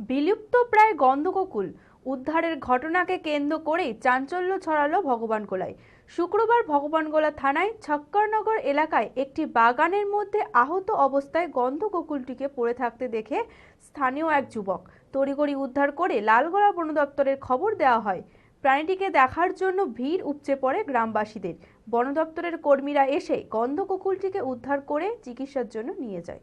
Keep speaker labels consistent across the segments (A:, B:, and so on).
A: বিলুপ্ত প্রায় গন্ধককুল উদ্ধারের ঘটনাকে কেন্দ্র করেই চাঞ্চল্য ছড়ালো ভগবানগোলায় শুক্রবার ভগবানগোলা থানায় ছক্করনগর এলাকায় একটি বাগানের মধ্যে আহত অবস্থায় গন্ধককুলটিকে পড়ে থাকতে দেখে স্থানীয় এক যুবক তড়িগড়ি উদ্ধার করে লালগোলা বন দপ্তরের খবর দেওয়া হয়। প্রাণীটিকে দেখার জন্য ভিড় উপচে পড়ে গ্রামবাসীদের। বন দপ্তরের কর্মীরা এসে গন্ধকুকুলটিকে উদ্ধার করে চিকিৎসার জন্য নিয়ে যায়।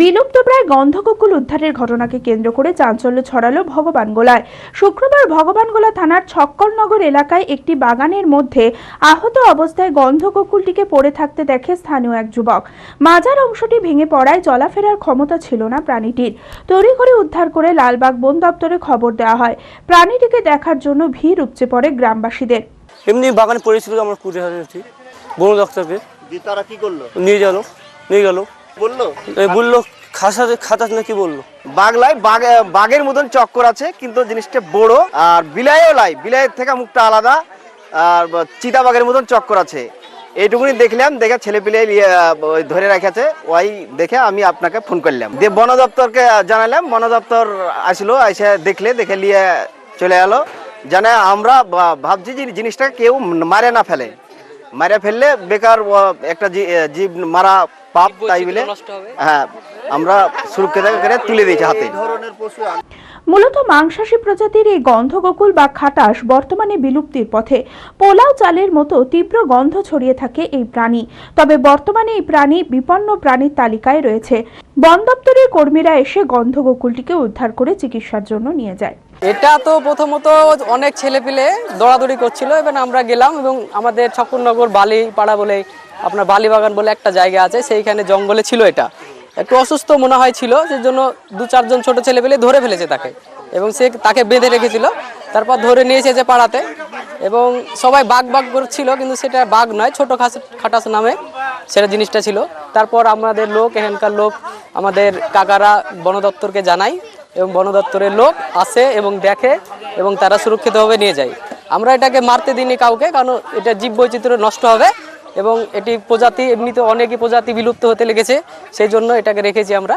B: বিলুপ্ত প্রায় গন্ধককুল উদ্ধারের ঘটনাকে কেন্দ্র করে চাঞ্চল্য ছড়ালো ভগবানগোলায় শুক্রবার ভগবানগোলা থানার ছক্করনগর এলাকায় একটি বাগানের মধ্যে আহত অবস্থায় গন্ধককুলটিকে পড়ে থাকতে দেখে স্থানীয় এক যুবক। মাজার অংশটি ভেঙে পড়ায় চলাফেরার ক্ষমতা ছিল না প্রাণীটির। তড়িঘড়ি উদ্ধার করে লালবাগ বন দপ্তরে খবর দেওয়া হয়। প্রাণীটিকে দেখার জন্য ভিড় উপচে পড়ে গ্রামবাসীদের।
C: এমনি বাগানে আমরা হাজার বন দপ্তরকে।
D: দিয়ে তারা কি করল?
C: নিয়ে গেল নিয়ে গেল।
D: বলল?
C: বলল খাসা খাতাস না কি বলল?
D: বাগলায় বাঘের মতন চক্কর আছে কিন্তু জিনিসটা বড় আর বিলাইও লাই। বিলাইয়ের থেকে মুখটা আলাদা আর চিতা বাঘের মতন চক্কর আছে। এইটুকুনি দেখলাম দেখে ছেলে পিলে ধরে রেখেছে। ওই দেখে আমি আপনাকে ফোন করলাম। দিয়ে বন দপ্তরকে জানালাম বন দপ্তর আসলো এসে দেখলে দেখে নিয়ে চলে এলো। জানে আমরা ভাবছি যে জিনিসটা কেউ মারে না ফেলে। মারে ফেললে বেকার একটা জীব মারা পাপ তাই বলে হ্যাঁ আমরা সুরক্ষিত করে তুলে দিয়েছি হাতে।
B: মূলত মাংসাশী প্রজাতির এই গন্ধগোকুল বা খাটাস বর্তমানে বিলুপ্তির পথে। পোলাও চালের মতো তীব্র গন্ধ ছড়িয়ে থাকে এই প্রাণী। তবে বর্তমানে এই প্রাণী বিপন্ন প্রাণীর তালিকায় রয়েছে। বন দপ্তরের কর্মীরা এসে গন্ধগোকুলটিকে উদ্ধার করে চিকিৎসার জন্য নিয়ে যায়।
E: এটা তো প্রথমত অনেক ছেলেপিলে দৌড়াদৌড়ি করছিল এবং আমরা গেলাম এবং আমাদের ছকুরনগর বালি পাড়া বলে, আপনার বালিবাগান বলে একটা জায়গা আছে, সেইখানে জঙ্গলে ছিল এটা। একটু অসুস্থ মনে হয় ছিল সেই জন্য দু চারজন ছোট ছেলে পেলে ধরে ফেলেছে তাকে এবং সে তাকে বেঁধে রেখেছিল, তারপর ধরে নিয়ে এসেছে পাড়াতে এবং সবাই বাঘ বাঘ করছিল, কিন্তু সেটা বাঘ নয়, ছোট খাস, খাটাস নামে সেটা জিনিসটা ছিল। তারপর আমাদের লোক, এখানকার লোক, আমাদের কাকারা বন দপ্তরকে জানাই এবং বন দপ্তরের লোক আসে এবং দেখে এবং তারা সুরক্ষিতভাবে নিয়ে যায়। আমরা এটাকে মারতে দিইনি কাউকে, কারণ এটা জীব বৈচিত্র্য নষ্ট হবে এবং এটি প্রজাতি, এমনিতে অনেকই প্রজাতি বিলুপ্ত হতে লেগেছে, সেই জন্য এটাকে রেখেছি আমরা।